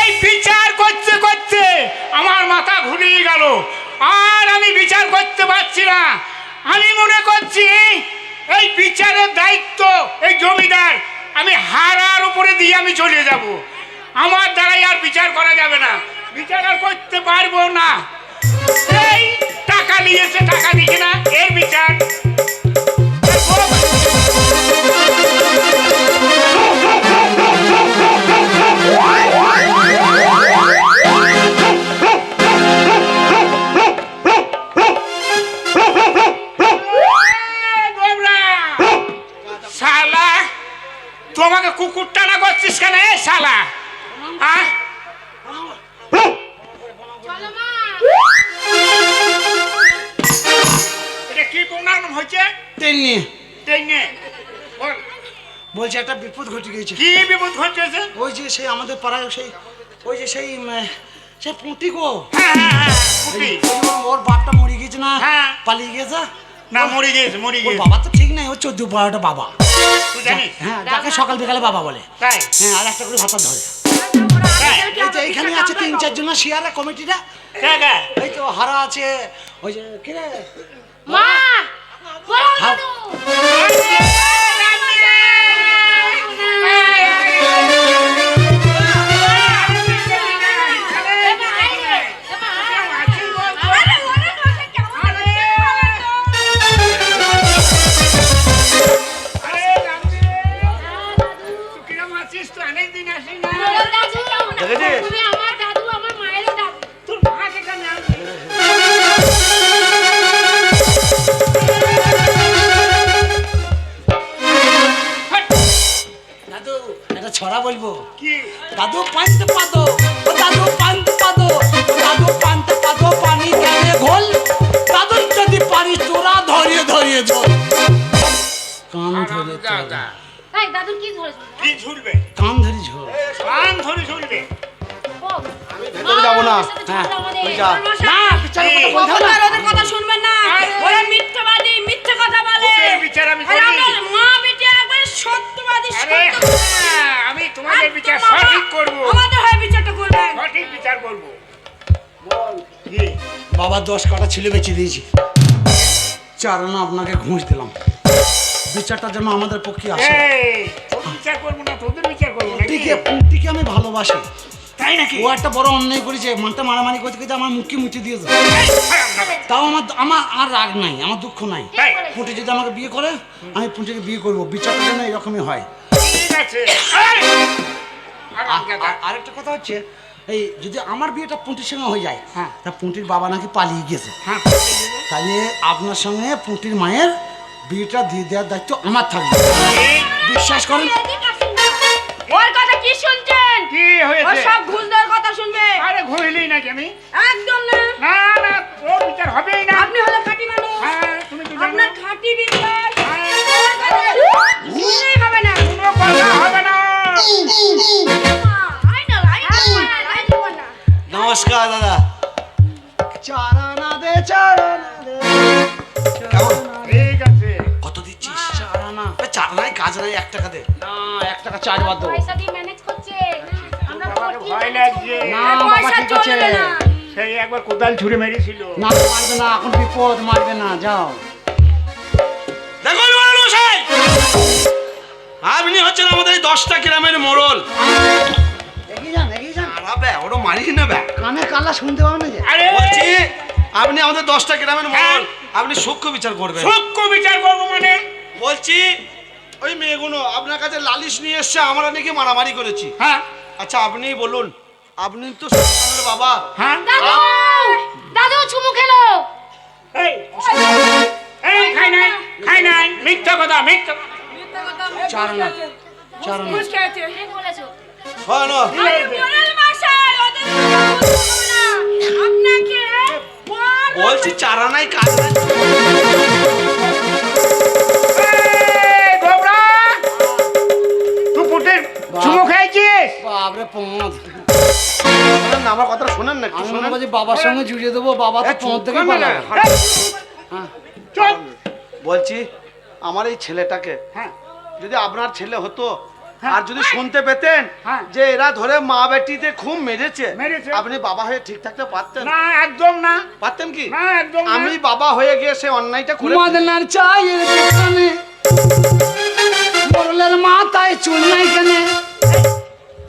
এই বিচার করতে করতে আমার মাথা ঘুরিয়ে গেল। আর আমি বিচার করতে পারছি না। আমি মনে করছি এই বিচারের দায়িত্ব, এই জমিদার আমি হারার উপরে দিয়ে আমি চলে যাব। আমার দ্বারাই আর বিচার করা যাবে না। বিচার আর করতে পারব না। এই টাকা নিয়েছে, টাকা দিচ্ছে না। এর বিচার ঘটে গিয়েছে। কি বিপদ ঘটেছে ওই যে সেই আমাদের পাড়ায় সেই ওই যে সেই সেই পুঁটি গো। হ্যাঁ হ্যাঁ হ্যাঁ ওর- বাপটা মরে গিয়েছে না? হ্যাঁ। পালিয়ে গেছে না মরে গেছে মরে গেছে বাবা তো ঠিক নাই ওর চোদ্দ বারোটা বাবা। তুই হ্যাঁ যাকে সকাল বিকালে বাবা বলে। তাই? হ্যাঁ আর একটা করে ভাতা ধরে। তাই? এই যে এইখানে আছে তিন চারজন শিয়ারা কমিটিটা? এই তো হারা আছে ওই যে কে রে? মা! ছড়া বলব? কি? দাদু পান্তে পাদো ও দাদু পান্তে পাদো ও দাদু পান্তে পাদো পানি কেনে ঘোল। দাদু যদি পারি তোরা ধরিয়ে ধরিয়ে জল। কান ধরে দাদুর কি ধরেছে কি ঝুলবে? কান ধরে ঝোল কান ধরে ঝুলবে। আমি যাব না। হ্যাঁ, তুই না বিচারের কথা বলতে না। ওদের কথা শুনবেন না? ওরা মিথ্যাবাদী মিথ্যে কথা বলে। বিচার আমি বাবা দশ কাটা ছেলে বেঁচে দিয়েছি। চার আনা আপনাকে ঘুষ দিলাম। বিচারটা যেন আমাদের পক্ষে আসে। বিচার করব না তোদের বিচার করব নাকি? পুঁটিকে পুঁটিকে আমি ভালোবাসি। তাই নাকি? ও একটা বড় অন্যায় করেছে মানটা মারামারি করতে করতে আমার মুখে মুছে দিয়েছে তাও আমার আমার আর রাগ নাই আমার দুঃখ নাই। পুঁটি যদি আমাকে বিয়ে করে আমি পুঁটিকে বিয়ে করব। বিচারটা যেন এরকমই হয়। ঠিক আছে। আরেকটা কথা হচ্ছে এই যদি আমার বিয়েটা পুঁটির সঙ্গে হয়ে যায় হ্যাঁ। তা পুঁটির বাবা নাকি পালিয়ে গেছে। হ্যাঁ তাহলে আপনার সঙ্গে পুঁটির মায়ের বিয়েটা দিয়ে দেওয়ার দায়িত্ব আমার থাকবে। বিশ্বাস করেন? ওর কথা কি শুনছেন? কি ও সব ভুল দেওয়ার কথা শুনবে। আরে ঘুরলি নাকি আমি? একদম না। না না ওর বিচার হবেই না। আপনি হলো খাঁটি মানুষ। হ্যাঁ তুমি তো জানো। আপনার খাঁটি বিশ্বাস কাজ নাই এক টাকা দে। না এক টাকা চারবার দেবো পয়সা দিয়ে ম্যানেজ করছে। আমরা ভয় লাগছে। না বাবা ঠিক আছে। সেই একবার কোদাল ছুঁড়ে মেরেছিল। না মারবে না এখন বিপদ মারবে না যাও। দেখুন মশাই। আপনি হচ্ছেন আমাদের এই দশটা গ্রামের মোড়ল। এগিয়ে যান এগিয়ে যান। আরাবে ওটা মারি না বে কানে কালা শুনতে পাবে না যে। আরে বলছি আপনি আমাদের দশটা গ্রামের মোড়ল। আপনি সূক্ষ্ম বিচার করবেন। সূক্ষ্ম বিচার করব মানে? বলছি ওই মেয়েগুলো আপনার কাছে লালিশ নিয়ে এসছে আমরা নাকি মারামারি করেছি। হ্যাঁ। আচ্ছা আপনি বলুন আপনি তো সন্তানের বাবা। হ্যাঁ। দাদু! দাদু চুমু খেলো। এই এই খাই নাই খাই নাই। মিথ্যা কথা মিথ্যা কথা। চারানা চারানা বুঝতে আছে ঠিক বলেছ। হয় না। শোনেন না, আমার কথাটা শোনেন না আমি শোনেন। মনে বাবার সঙ্গে জুড়িয়ে দেবো বাবা তো পথ থেকে হ্যাঁ। বলছি আমার এই ছেলেটাকে হ্যাঁ। যদি আপনার ছেলে হতো হ্যাঁ। আর যদি শুনতে পেতেন হ্যাঁ। যে এরা ধরে মা বেটিতে খুব মেরেছে। আপনি বাবা হয়ে ঠিক থাকতে পারতেন? না একদম না। পারতেন কি? না একদম। আমি বাবা হয়ে গিয়ে সে অন্যায়টা করে মদনার চায়ের দোকানে মোরলের মাথায় চুল নাই কেন।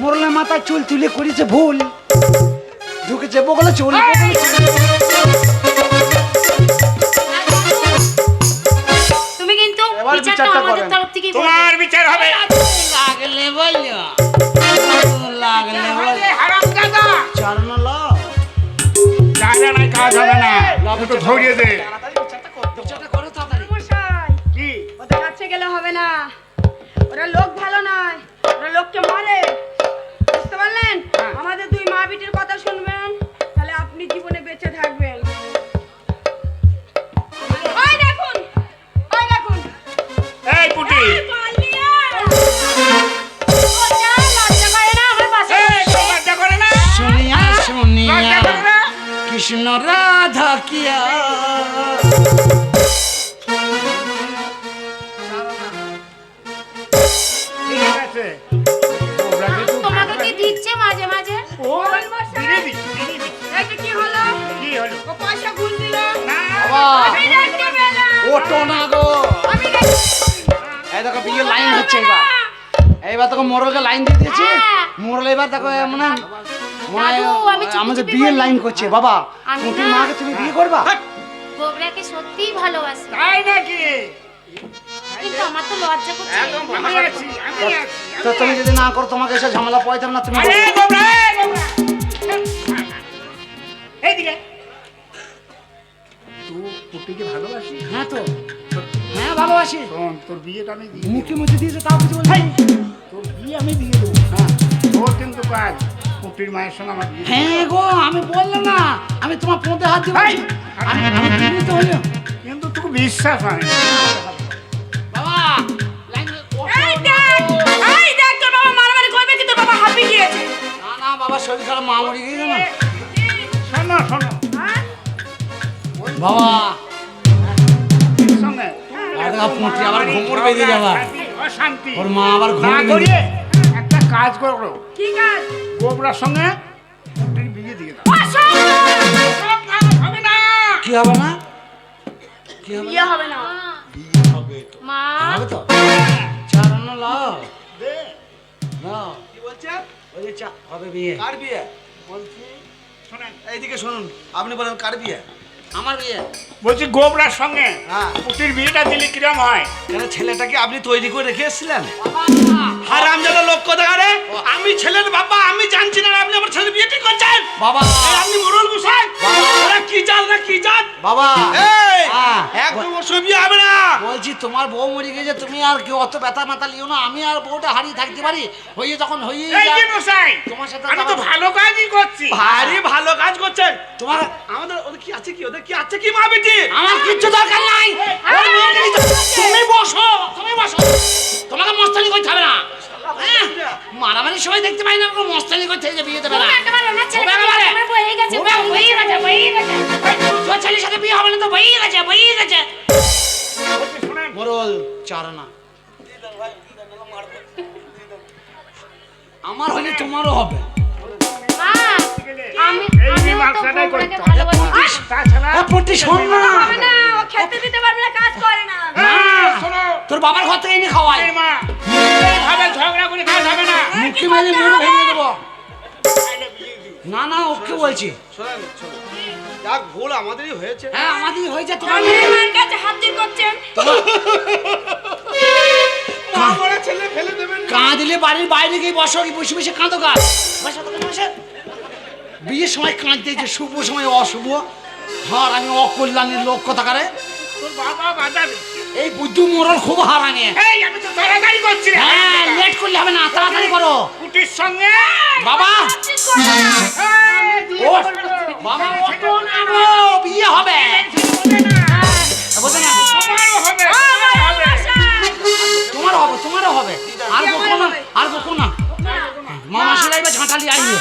মোরলের মাথায় চুল তুলে করেছে ভুল। ঢুকেছে বগলে চুল। চুল। তুমি কিন্তু এবার বিচারটা বিচারটা আমাদের করেন। তরফ থেকেই তোমার বিচার হবে। লাগলে বলল। লাগলে দাদা। চারণ যা যা নাই কাজ হবে না। ধরিয়ে দে। ওটো না গো। এই দেখো বিয়ে লাইন হচ্ছে এবার। এইবার দেখো মোরলকে লাইন দিয়ে দিয়েছে। হ্যাঁ। মোরল এবার দেখো মনে হয়- মনে হয় আমাদের বিয়ের লাইন করছে। বাবা মাকে তুমি বিয়ে করবা? গোবরাকে সত্যিই ভালোবাসি। তাই নাকি? কিন্তু আমার তো লজ্জা করছে। আমি আছি আমি আছি তো তুমি যদি না করো তোমাকে এসে ঝামেলা পাইতাম না তুমি বিয়েটা আমি দিয়ে মুখে মুখে দিয়েছে তাও কিছু বলছি? তোর বিয়ে আমি দিয়ে দেবো। হ্যাঁ তোর কিন্তু কাজ। পুটির মায়ের সঙ্গে আমার হ্যাঁ গো আমি বললাম না। আমি তোমার পথে হাত দিব! আমি আমি তো হলো কিন্তু তোকে বিশ্বাস হয় বাবা এই দেখ তোর বাবা মারামারি করবে কিন্তু বাবা হাঁপিয়ে গিয়েছে। না না বাবা শরীর খারাপ মা মরে গিয়েছে না শোনো শোনো হ্যাঁ? বাবা দেখো পুঁটি আবার ঘুমুর বেঁধে যাবা অশান্তি, ওর মা আবার ঘুম না বেঁধে- একটা কাজ করো। কি কাজ? গোবরার সঙ্গে দিয়ে দাও। কাজ হবে না। কি হবে না কি হবে? বিয়ে হবে না। মা। হবে তো? চারানো লাও। দে। লাও। কি বলছে? ওই যে চা হবে বিয়ে। কার বিয়ে? শোনেন। এইদিকে শুনুন আপনি বলেন কার বিয়ে? আমার বিয়ে। বলছি গোবরার সঙ্গে হ্যাঁ। পুটির বিয়েটা দিলে কিরম হয়? কেন ছেলেটাকে আপনি তৈরি করে রেখে এসেছিলেন? হারামজাদা লোক রে? আমি ছেলের বাবা আমি জানছি না আপনি আমার ছেলে বিয়ে ঠিক করছেন? বাবা। আপনি মোরল ওরা কি না কি জাত বাবা। এই হ্যাঁ। একদম হবে না। বলছি তোমার বউ মরে গেছে তুমি আর কেউ অত ব্যথা মাথা লিও না আমি আর বউটা হারিয়ে থাকতে পারি? হয়ে যখন হয়ে এই যে মশাই তোমার সাথে আমি তো ভালো কাজই করছি। ভারী ভালো কাজ করছেন। তোমার আমাদের ওদের কি আছে কি ওদের? কি আছে কি মা বেটি? আমার কিচ্ছু দরকার নাই। ওই তুমি বসো তুমি বসো। তোমাকে মস্তানি করতে হবে না। হ্যাঁ? মারামারি সবাই দেখতে পাই না কোনো মস্তানি করতে যে বিয়ে দেবে না। তোর ছেলের সাথে বিয়ে হবে না তো বই গেছে বই গেছে। মোরল চারনা। আমার হলে তোমারও হবে। করতে শোন না। না ও খেতে দিতে পারবে না কাজ করে না। না। তোর বাবার ঘর থেকে এনে খাওয়াই। মা এইভাবে ঝগড়া করে কাজ হবে না। মুখে মেরে মুড় ভেঙে দেবো। তাহলে বিয়ে দিই। না না ওকে বলছি। শোনেন শোনেন। যাক ভুল আমাদেরই হয়েছে। হ্যাঁ আমাদের হয়েছে তোমার মেয়ে কাছে হাজির করছেন। কাঁদলে বাড়ির বাইরে গিয়ে বসো বসে বসে কাঁদো গাছ বসো বসে। বিয়ের সময় কাঁদতে যে শুভ সময় অশুভ। হার আমি অকল্যাণের লোক কথা কারে। তোর বাবা বাধা এই বুদ্ধু মোরল খুব হারাঙে এই আমি তো তাড়াতাড়ি করছি হ্যাঁ লেট করলে হবে না তাড়াতাড়ি করো। কুটির সঙ্গে। বাবা। বিয়ে ও বাবা। ওঠো না। গো, বিয়ে হবে। বোঝে না। তোমারও হবে তোমারও হবে। তোমারও হবে আর বকো না আর বকো না। মামা সেলাই বা ঝাঁটালি আইবে।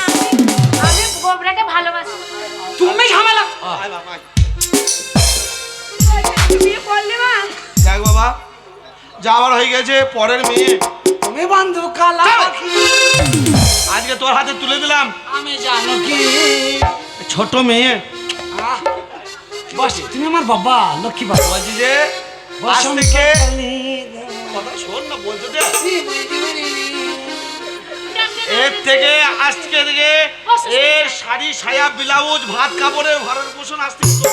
যাওয়ার হয়ে গেছে পরের মেয়ে। তুমি এ বন্ধু কালা আজকে তোর হাতে তুলে দিলাম। আমি জানো কি। ছোট মেয়ে। বস তুমি আমার বাবা লক্ষ্মী বাবা। বলছি যে বসন্ত থেকে কথা শোন না বলতে দে। এর থেকে আজকে থেকে এর শাড়ি সায়া ব্লাউজ ভাত কাপড়ের ভরণ পোষণ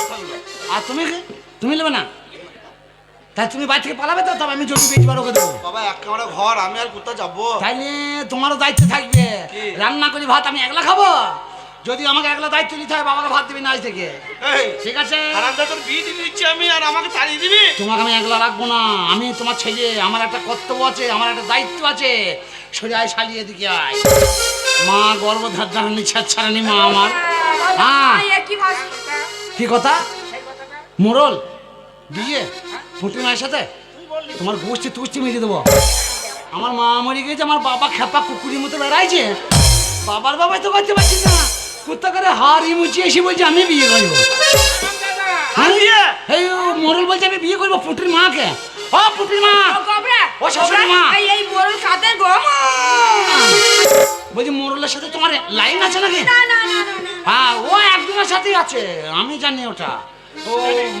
থাকল। আর তুমি তুমি নেবে না? তাই তুমি বাড়ি থেকে পালাবে তো? তবে আমি জমি বেচবার ওকে দেবো। বাবা এক কামড়ে ঘর আমি আর কোথাও যাব? তাইলে তোমারও দায়িত্ব থাকবে। রান্না করি ভাত আমি একলা খাব? যদি আমাকে একলা দায়িত্ব নিতে হয় বাবাকে ভাত দিবি না আজ থেকে। এই ঠিক আছে? আমি আর আমাকে তাড়িয়ে দিবি? তোমাকে আমি একলা রাখব না। আমি তোমার ছেলে আমার একটা কর্তব্য আছে আমার একটা দায়িত্ব আছে। সরে আয় শালিয়ে দিকে আয়। মা গর্ভধার জানানি ছাড়ানি মা আমার। হ্যাঁ কি কি কথা? মোরল? বিয়ে? ফুটি মায়ের সাথে? তোমার গোষ্ঠী তুষ্টি মেজে দেবো। আমার মা মরে গেছে আমার বাবা খেপা কুকুরের মতো বেড়াইছে। বাবার বাবাই তো করতে পারছি না। কোথা করে হাড়ি মুচি এসে বলছে আমি বিয়ে করব হ্যাঁ? এই মোরল বলছে আমি বিয়ে করব পুটির মাকে। ও পুটির মা! ও শাশুড়ি মা। এই মোরল কাদের গো বলছি মোরলের সাথে তোমার লাইন আছে নাকি? হ্যাঁ ও একজনের সাথেই আছে আমি জানি ওটা। ও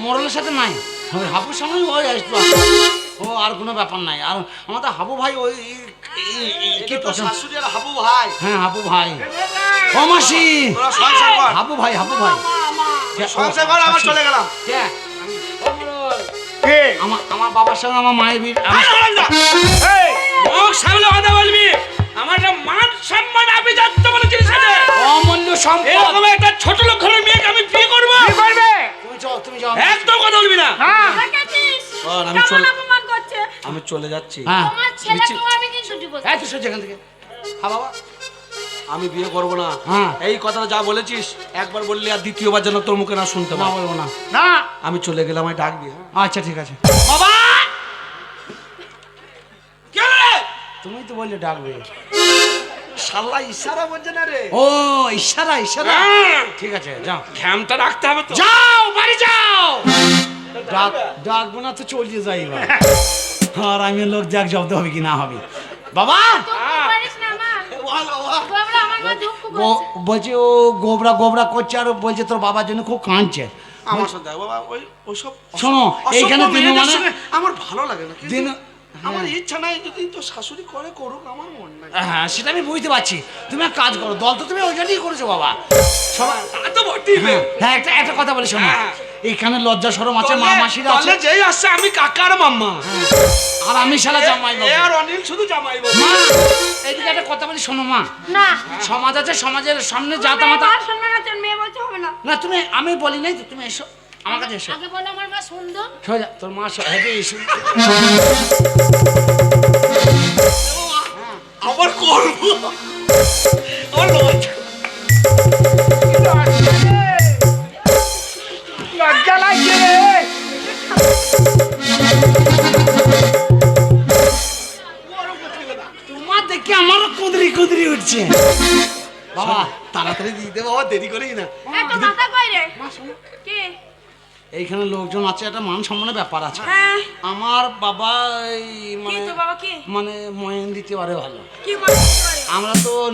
মোরলের সাথে নাই। ওই হাবুর সঙ্গে ওই আসতো ও আর কোনো ব্যাপার নাই। আর আমাদের হাবু ভাই ওই কি শাশুড়ি আর হাবু ভাই। হ্যাঁ হাবু ভাই। ও মাসি। হাবু ভাই হাবু ভাই। সংসার কর আমার চলে গেলাম। কে? কে? আমার আমার বাবার সঙ্গে আমার মায়ের বিয়ে মুখ সামলে কথা বলবি। আমার মান সম্মান যাচ্ছে বলে জিনিস আছে অমূল্য সম্পদ। এরকম একটা ছোট লোক ঘরের মেয়েকে আমি বিয়ে করব। করবে? তুমি যাও একদম কথা বলবি না। হ্যাঁ। শোন, আমি কেমন অপমান করছে? আমি চলে যাচ্ছি। হ্যাঁ। আমি কিন্তু ডিভোর্স এই থেকে। হ্যাঁ বাবা। আমি বিয়ে করব না। হ্যাঁ। এই কথাটা যা বলেছিস একবার বললি আর দ্বিতীয়বার যেন তোর মুখে না শুনতে না বলব না। না। আমি চলে গেলাম আমি ডাকবি হ্যাঁ? আচ্ছা ঠিক আছে। বাবা! তুমি তো বললে ডাকবে। শালা ইশারা বলছে না রে। ও ইশারা ইশারা। হ্যাঁ। ঠিক আছে যাও। ঘ্যামটা রাখতে হবে তো। যাও বাড়ি যাও। ডাক ডাকবো না তো চলিয়ে যাই আর আমি লোক যাক জব্দ হবে কি না হবে। বাবা! বলছে ও গোবরা গোবরা করছে আর বলছে তোর বাবার জন্য খুব কাঁদছে। আমার সাথে দেখ বাবা ওই ওইসব শোনো, এইখানে দিনু মানে- আমার ভালো লাগে না দিনু- আমার ইচ্ছা নাই যদি তো শাশুড়ি করে করুক আমার মন নাই। হ্যাঁ সেটা আমি বুঝতে পারছি। তুমি এক কাজ করো দল তো তুমি ওইখানেই করেছ বাবা। সবাই তা তো বটেই। হ্যাঁ হ্যাঁ একটা একটা কথা বলি শোনো। হ্যাঁ। এইখানে লজ্জা সরম আছে মা মাসিরা আছে। যেই আসছে আমি কাকার মাম্মা। আর আমি শালা জামাই বাবু। আর অনিল শুধু জামাই বাবু। মা এইদিকে একটা কথা বলি শোনো মা। না। সমাজ আছে সমাজের সামনে জাতা মেয়ে মাতা সম্মান আছে মেয়ে বলছে হবে না। না তুমি আমি বলি নাই তো তুমি এসো আমার কাছে এসো। আগে বলো আমার মা সুন্দর সোজা তোর মা হেঁটে এসো। আবার করব। আমার লজ্জা। লজ্জা লাগছে রে। তোমার দেখে আমারও কুদরি কুদরি উঠছে। বাবা। তাড়াতাড়ি দিয়ে দে বাবা দেরি করিস না। এত মাথা কই রে? কি? এইখানে লোকজন আছে একটা মান সম্মানের ব্যাপার আছে। হ্যাঁ। আমার বাবা এই মানে তো বাবা কি? মানে ময়ন দিতে পারে ভালো। কি করে? আমরা তো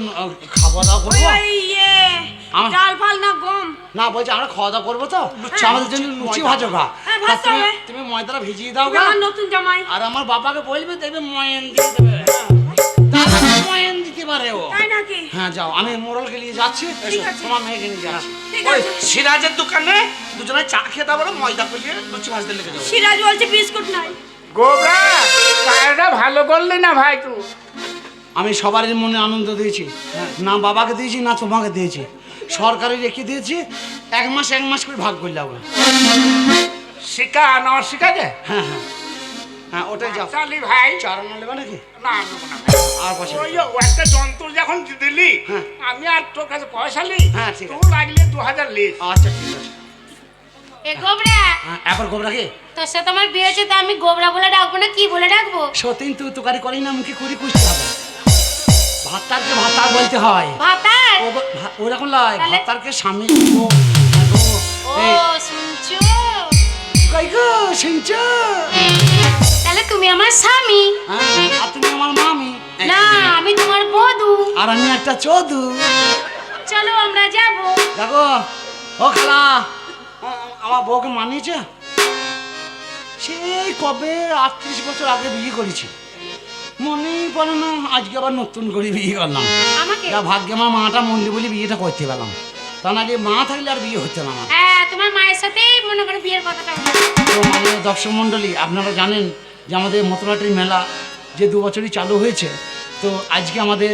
খাওয়া দাওয়া করব। ইয়ে আমার- ডাল ফাল না গম? না বলছি আমরা খাওয়া দাওয়া করব তো। তো আমাদের জন্য লুচি ভাজো গা। হ্যাঁ, তুমি তুমি ময়দাটা ভিজিয়ে দাও গা। নতুন জামাই। আর আমার বাবাকে বলবে দেখবে ময়ন দিয়ে দেবে। তাহলে দিতে পারে ও। তাই নাকি? হ্যাঁ যাও আমি মোড়লকে নিয়ে যাচ্ছি। ঠিক আছে। তোমার মেয়েকে নিয়ে যাচ্ছি ওই সিরাজের দোকানে দুজনে চা খেতে পারো ময়দা করিয়ে লুচি ভাজতে লেগে যাব সিরাজ বলছে বিস্কুট নাই। গোবরা কাজটা ভালো করলি না ভাই তুই? আমি সবারই মনে আনন্দ দিয়েছি। না বাবাকে দিয়েছি না তোমাকে দিয়েছি। সরকারি রেখে দিয়েছি এক মাস এক মাস করে ভাগ করলে আমরা শিখা আমার শিখাছে হ্যাঁ হ্যাঁ। হ্যাঁ ওটাই যাও। চালি ভাই। চার নেবে নাকি? না নেব না আর পয়সা ওই ও একটা যন্ত্র যখন দিলি হ্যাঁ। আমি আর তোর কাছে পয়সা লি হ্যাঁ, ঠিক আছে। তুই লাগলে দু হাজার লিস। আচ্ছা ঠিক আছে। এ গোবরা। হ্যাঁ এবার গোবরা কি? তোর সাথে আমার বিয়ে হয়েছে তা আমি গোবরা বলে ডাকবো না কি বলে ডাকবো? সতীন তুই তুকারি করি না মুখে কুড়ি কুচতে হবে। ভাতারকে ভাতার বলতে হয়। ভাতার? ওরকম লয়? ভাতারকে স্বামী ও শুনছো? কই গো শুনছ? তুমি আমার স্বামী। হ্যাঁ আর তুমি আমার মামি। না আমি তোমার বধু। আর আমি একটা চোদু। চলো আমরা যাব। দেখো ও খালা আমার বউকে মানিয়েছে? সেই কবে আটত্রিশ বছর আগে বিয়ে করেছি। মনেই পড়ে না আজকে আবার নতুন করে বিয়ে করলাম। যা ভাগ্যে আমার মাটা মন্দির বলে বিয়েটা করতে পেলাম। তা নাহলে মা থাকলে আর বিয়ে হতো না আমার? হ্যাঁ তোমার মায়ের সাথেই মনে করে বিয়ের কথাটা। তো মাননীয় দর্শক মণ্ডলী আপনারা জানেন যে আমাদের মতলাটির মেলা যে দু বছরই চালু হয়েছে তো আজকে আমাদের